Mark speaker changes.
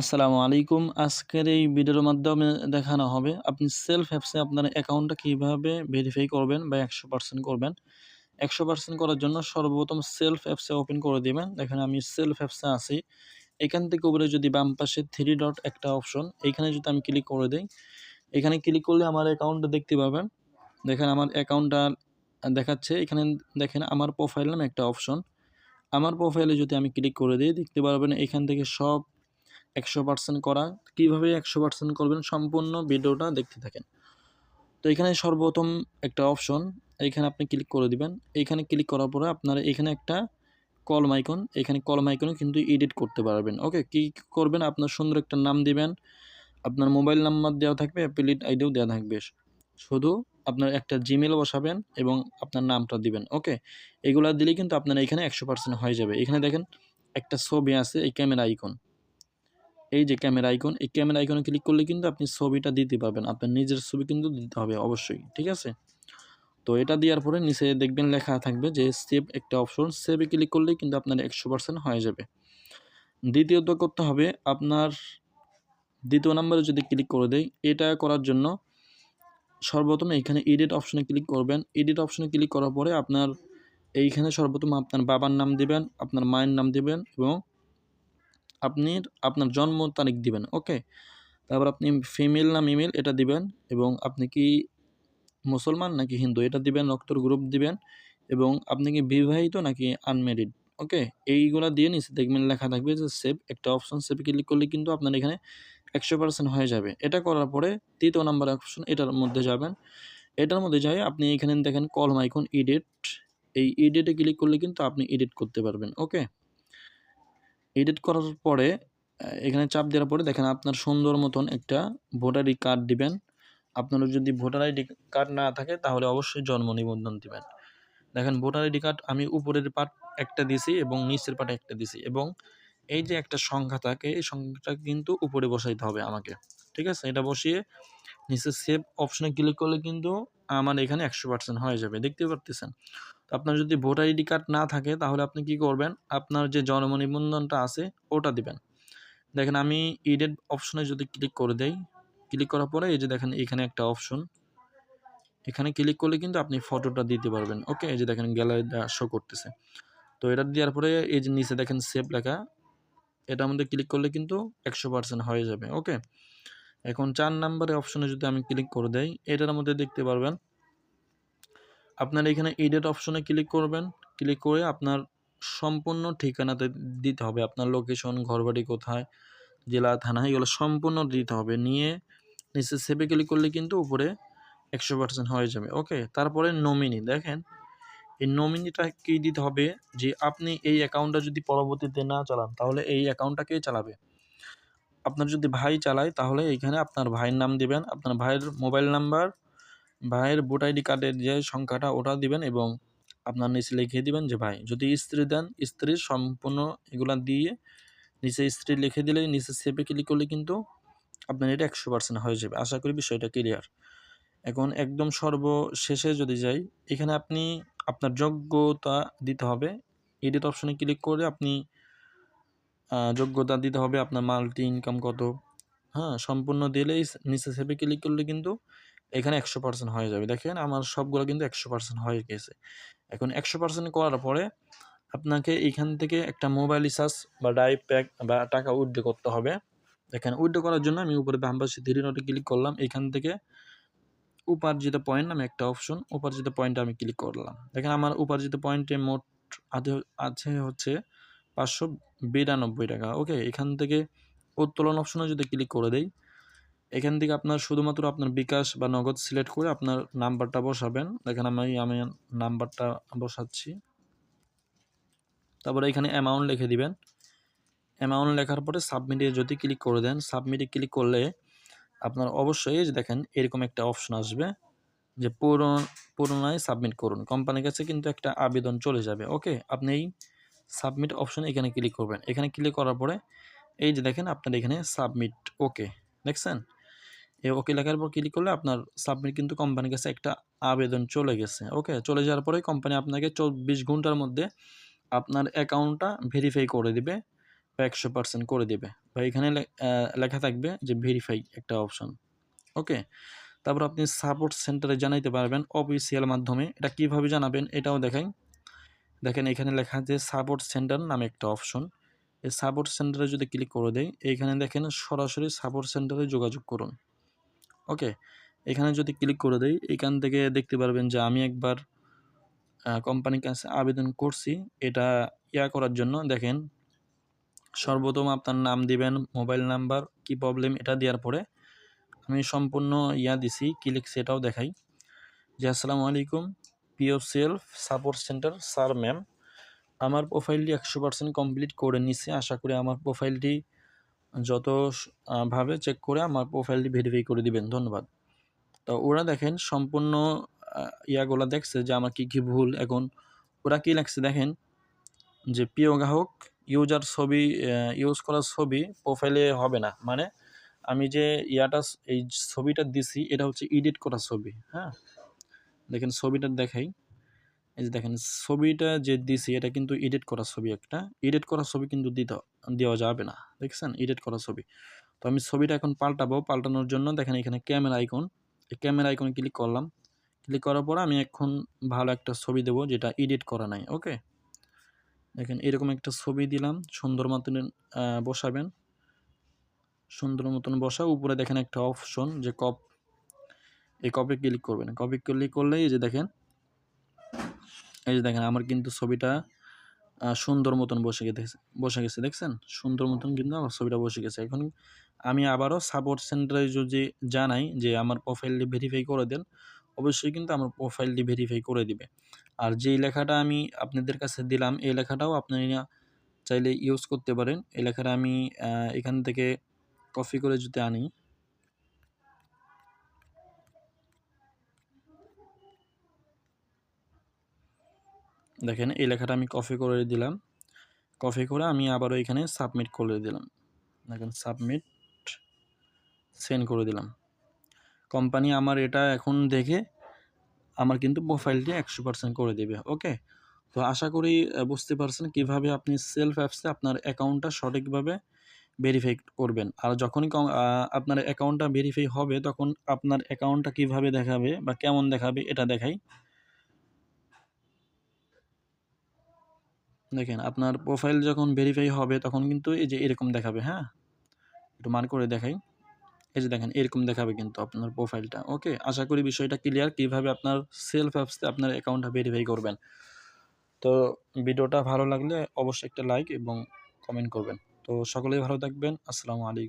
Speaker 1: আসসালামু আলাইকুম। আজকের এই ভিডিওর মাধ্যমে দেখানো হবে আপনি সেলফ অ্যাপসে আপনার অ্যাকাউন্টটা কীভাবে ভেরিফাই করবেন বা একশো পার্সেন্ট করবেন। একশো পার্সেন্ট করার জন্য সর্বপ্রথম সেলফ অ্যাপসে ওপেন করে দেবেন। দেখেন আমি সেলফ অ্যাপসে আছি। এখান থেকে উপরে যদি বাম পাশে থ্রি ডট একটা অপশন এইখানে যদি আমি ক্লিক করে দিই, এখানে ক্লিক করলে আমার অ্যাকাউন্টটা দেখতে পাবেন। দেখেন আমার অ্যাকাউন্টটা দেখাচ্ছে। এখানে দেখেন আমার প্রোফাইল নামে একটা অপশন আমার প্রোফাইলে যদি আমি ক্লিক করে দিই, দেখতে পারবেন এখান থেকে সব একশো পার্সেন্ট করা। কীভাবে একশো পার্সেন্ট করবেন সম্পূর্ণ ভিডিওটা দেখতে থাকেন। তো এখানে সর্বপ্রথম একটা অপশন এইখানে আপনি ক্লিক করে দিবেন। এইখানে ক্লিক করার পরে আপনারা এখানে একটা কল মাইকন এখানে কল মাইকনে কিন্তু এডিট করতে পারবেন। ওকে কী করবেন? আপনার সুন্দর একটা নাম দিবেন। আপনার মোবাইল নাম্বার দেওয়া থাকবে অ্যাপিলিট আইডিও দেওয়া থাকবে। শুধু আপনার একটা জিমেল বসাবেন এবং আপনার নামটা দিবেন। ওকে এগুলা দিলেই কিন্তু আপনার এখানে একশো পার্সেন্ট হয়ে যাবে। এখানে দেখেন একটা ছবি আছে, এই ক্যামেরা আইকন এই যে ক্যামেরা আইকন এই ক্যামেরা আইকনে ক্লিক করলে কিন্তু আপনি ছবিটা দিতে পারবেন। আপনার নিজের ছবি কিন্তু দিতে হবে অবশ্যই, ঠিক আছে? তো এটা দেওয়ার পরে নিচে দেখবেন লেখা থাকবে যে সেভ একটা অপশন সেভে ক্লিক করলেই কিন্তু আপনার একশো পার্সেন্ট হয়ে যাবে। দ্বিতীয়ত করতে হবে আপনার দ্বিতীয় নাম্বারে যদি ক্লিক করে দেয় এটা করার জন্য সর্বপ্রথম এইখানে এডিট অপশনে ক্লিক করবেন। এডিট অপশনে ক্লিক করার পরে আপনার এইখানে সর্বপ্রথম আপনার বাবার নাম দিবেন, আপনার মায়ের নাম দিবেন এবং আপনি আপনার জন্ম তারিখ দিবেন ওকে তারপর আপনি ফিমেল না ইমেল এটা দিবেন এবং আপনি কি মুসলমান নাকি হিন্দু এটা দিবেন রক্তর গ্রুপ দিবেন এবং আপনি কি বিবাহিত নাকি আনমেরিড ওকে এইগুলো দিয়ে নিচে দেখবেন লেখা থাকবে যে সেভ একটা অপশন সেভে ক্লিক করলে কিন্তু আপনার এখানে একশো পার্সেন্ট হয়ে যাবে। এটা করার পরে তৃতীয় নাম্বার অপশন এটার মধ্যে যাবেন। এটার মধ্যে যাই আপনি এখানে দেখেন কল মাইকন ইডিট এই ইডিটে ক্লিক করলে কিন্তু আপনি এডিট করতে পারবেন ওকে এডিট করার পরে এখানে চাপ দেওয়ার পরে দেখেন আপনার সুন্দর মতন একটা ভোটার আইডি কার্ড দিবেন। আপনার যদি ভোটার আইডি কার্ড না থাকে, তাহলে অবশ্যই জন্ম নিবন্ধন দিবেন। দেখেন ভোটার আইডি কার্ড আমি উপরের পার্ট একটা দিছি এবং নিচের পার্ট একটা দিছি এবং এই যে একটা সংখ্যা থাকে, এই সংখ্যাটা কিন্তু উপরে বসাইতে হবে আমাকে। ঠিক আছে? এটা বসিয়ে নিচে সেভ অপশনে ক্লিক করলে কিন্তু আমার এখানে একশো পার্সেন্ট হয়ে যাবে। দেখতে পারতেছেন? আপনার যদি ভোটার আইডি কার্ড না থাকে, তাহলে আপনি কি করবেন? আপনার যে জন্ম নিবন্ধনটা আছে, ওটা দিবেন। দেখেন, আমি ইডেট অপশনে যদি ক্লিক করে দেই ক্লিক করার পরে এই যে দেখেন, এখানে একটা অপশন এখানে ক্লিক করলে কিন্তু আপনি ফটোটা দিতে পারবেন। ওকে এই যে দেখেন গ্যালারিটা শো করতেছে। তো এটা দেওয়ার পরে এই যে নিচে দেখেন সেভ লেখা। এটার মধ্যে ক্লিক করলে কিন্তু একশো পার্সেন্ট হয়ে যাবে। ওকে এখন চার নাম্বারের অপশনে যদি আমি ক্লিক করে দেই, এটার মধ্যে দেখতে পারবেন আপনার এখানে এডিট অপশনে ক্লিক করবেন। ক্লিক করে আপনার সম্পূর্ণ ঠিকানাতে দিতে হবে। আপনার লোকেশন ঘরবাড়ি কোথায়, জেলা, থানা, এগুলো সম্পূর্ণ দিতে হবে। নিয়ে নিচে সেভে ক্লিক করলে কিন্তু উপরে একশো পার্সেন্ট হয়ে যাবে। ওকে তারপরে নমিনি দেখেন, এই নমিনিটা কী দিতে হবে? যে আপনি এই অ্যাকাউন্টটা যদি পরবর্তীতে না চালান, তাহলে এই অ্যাকাউন্টটাকেই চালাবে? আপনার যদি ভাই চালায়, তাহলে এইখানে আপনার ভাইয়ের নাম দিবেন। আপনার ভাইয়ের মোবাইল নাম্বার ভাইয়ের ভোট আইডি কার্ডের যে সংখ্যাটা ওটা দিবেন এবং আপনার নিচে লিখে দিবেন যে, ভাই, যদি স্ত্রী দেন স্ত্রীর সম্পূর্ণ এগুলা দিয়ে নিচে স্ত্রী লিখে দিলে, নিচে সেপে ক্লিক করলে কিন্তু আপনার এটা একশো পার্সেন্ট হয়ে যাবে। আশা করি বিষয়টা ক্লিয়ার এখন একদম সর্বশেষে যদি যাই, এখানে আপনি আপনার যোগ্যতা দিতে হবে। এডিট অপশনে ক্লিক করে আপনি যোগ্যতা দিতে হবে আপনার মাল্টি ইনকাম কত। হ্যাঁ সম্পূর্ণ দিলেই নিচে সেপে ক্লিক করলে কিন্তু এখানে একশো পার্সেন্ট হয়ে যাবে। দেখেন আমার সবগুলো কিন্তু একশো পার্সেন্ট হয়ে গেছে। এখন একশো পার্সেন্ট করার পরে আপনাকে এখান থেকে একটা মোবাইল রিচার্জ বা ডাই প্যাক বা টাকা উইথড্র করতে হবে। দেখেন উইথড্র করার জন্য আমি উপরে বাম থ্রি নোটে ক্লিক করলাম। এখান থেকে উপার্জিত পয়েন্ট নামে একটা অপশন উপার্জিত পয়েন্টে আমি ক্লিক করলাম। দেখেন আমার উপার্জিত পয়েন্টে মোট আধে, আছে হচ্ছে পাঁচশো বিরানব্বই টাকা। ওকে এখান থেকে উত্তোলন অপশনে যদি ক্লিক করে দেই এখান থেকে আপনার শুধুমাত্র আপনার বিকাশ বা নগদ সিলেক্ট করে আপনার নাম্বারটা বসাবেন। দেখেন আমি আমি নাম্বারটা বসাচ্ছি। তারপরে এখানে অ্যামাউন্ট লিখে দিবেন। অ্যামাউন্ট লেখার পরে সাবমিটে যদি ক্লিক করে দেন সাবমিটে ক্লিক করলে আপনার অবশ্যই দেখেন, এরকম একটা অপশন আসবে যে পুরোনায় সাবমিট করুন। কোম্পানির কাছে কিন্তু একটা আবেদন চলে যাবে ওকে আপনি এই সাবমিট অপশনে এখানে ক্লিক করবেন। এখানে ক্লিক করার পরে এই যে দেখেন, আপনার এখানে সাবমিট ওকে দেখছেন? এই ওকে লেখার পর ক্লিক করলে আপনার সাবমিট কিন্তু কোম্পানির কাছে একটা আবেদন চলে গেছে ওকে চলে যাওয়ার পরে কোম্পানি আপনাকে চব্বিশ ঘণ্টার মধ্যে আপনার অ্যাকাউন্টটা ভেরিফাই করে দিবে বা একশো পার্সেন্ট করে দেবে। বা এখানে লেখা থাকবে যে ভেরিফাই একটা অপশন ওকে তারপর আপনি সাপোর্ট সেন্টারে জানাইতে পারবেন অফিসিয়াল মাধ্যমে। এটা কীভাবে জানাবেন এটাও দেখাই দেখেন এখানে লেখা আছে সাপোর্ট সেন্টার নামে একটা অপশন এই সাপোর্ট সেন্টারে যদি ক্লিক করে দেয় এইখানে দেখেন সরাসরি সাপোর্ট সেন্টারে যোগাযোগ করুন। ওকে, এখানে যদি ক্লিক করে দেই, এখান থেকে দেখতে পারবেন যে আমি একবার কোম্পানির কাছে আবেদন করছি। এটা ইয়া করার জন্য দেখেন, সর্বপ্রথম আপনার নাম দিবেন মোবাইল নাম্বার কি প্রবলেম এটা দেওয়ার পরে আমি সম্পূর্ণ ইয়া দিছি ক্লিক সেটাও দেখাই। যে আসসালামু আলাইকুম পিও self support center sir ma'am আমার প্রোফাইলটি একশো পার্সেন্ট কমপ্লিট করে নিছি। আশা করি আমার প্রোফাইলটি যত ভাবে চেক করে আমার প্রোফাইলটি ভেরিফাই করে দিবেন, ধন্যবাদ। তো ওরা দেখেন সম্পূর্ণ ইয়াগুলা দেখছে যে আমার কি কি ভুল, এখন ওরা কি লাগছে দেখেন যে প্রিয় গ্রাহক ইউজার ছবি ইউজ করার ছবি প্রোফাইলে হবে না। মানে আমি যে ইয়াটা এই ছবিটা দিছি, এটা হচ্ছে এডিট করা ছবি হ্যাঁ? দেখেন ছবিটা দেখাই। এই যে দেখেন, ছবিটা যে দিছি, এটা কিন্তু এডিট করা ছবি একটা। এডিট করা ছবি কিন্তু দিতে দেওয়া যাবে না, দেখছেন? এডিট করা ছবি। তো আমি ছবিটা এখন পাল্টাবো, পাল্টানোর জন্য দেখেন এখানে ক্যামেরা আইকন এই ক্যামেরা আইকনে ক্লিক করলাম। ক্লিক করার পর আমি এখন ভালো একটা ছবি দেবো যেটা এডিট করা নাই ওকে দেখেন এরকম একটা ছবি দিলাম, সুন্দর মতন বসাবেন। সুন্দর মতন বসা, উপরে দেখেন একটা অপশন যে কপ এই কপি ক্লিক করবেন। কপি ক্লিক করলে এই যে দেখেন, এই যে দেখেন আমার কিন্তু ছবিটা সুন্দর মতন বসে গেছে বসে গেছে, দেখছেন? সুন্দর মতন কিন্তু আমার ছবিটা বসে গেছে। এখন আমি আবারও সাপোর্ট সেন্টারে যদি জানাই যে আমার প্রোফাইলটি ভেরিফাই করে দেন, অবশ্যই কিন্তু আমার প্রোফাইলটি ভেরিফাই করে দিবে। আর যেই লেখাটা আমি আপনাদের কাছে দিলাম, এই লেখাটাও আপনারা চাইলে ইউজ করতে পারেন। এই লেখাটা আমি এখান থেকে কপি করে যদি আনি দেখেন, এই লেখাটা আমি কপি করে দিলাম। কপি করে আমি আবারও এখানে সাবমিট করে দিলাম। দেখেন সাবমিট সেন্ড করে দিলাম। কোম্পানি আমার এটা এখন দেখে আমার কিন্তু প্রোফাইলটি একশো পার্সেন্ট করে দেবে ওকে তো আশা করি বুঝতে পারছেন কীভাবে আপনি সেলফ অ্যাপসে আপনার অ্যাকাউন্টটা সঠিকভাবে ভেরিফাই করবেন। আর যখনই আপনার অ্যাকাউন্টটা ভেরিফাই হবে, তখন আপনার অ্যাকাউন্টটা কীভাবে দেখাবে বা কেমন দেখাবে, এটা দেখাই। দেখেন, আপনার প্রোফাইল যখন ভেরিফাই হবে, তখন কিন্তু এই যে এরকম দেখাবে হ্যাঁ? একটু মার করে দেখাই। এই যে দেখেন, এরকম দেখাবে কিন্তু আপনার প্রোফাইলটা ওকে আশা করি বিষয়টা ক্লিয়ার কীভাবে আপনার সেলফ অ্যাপসে আপনার অ্যাকাউন্টটা ভেরিফাই করবেন। তো ভিডিওটা ভালো লাগলে অবশ্যই একটা লাইক এবং কমেন্ট করবেন। তো সকলেই ভালো থাকবেন, আসসালামু আলাইকুম।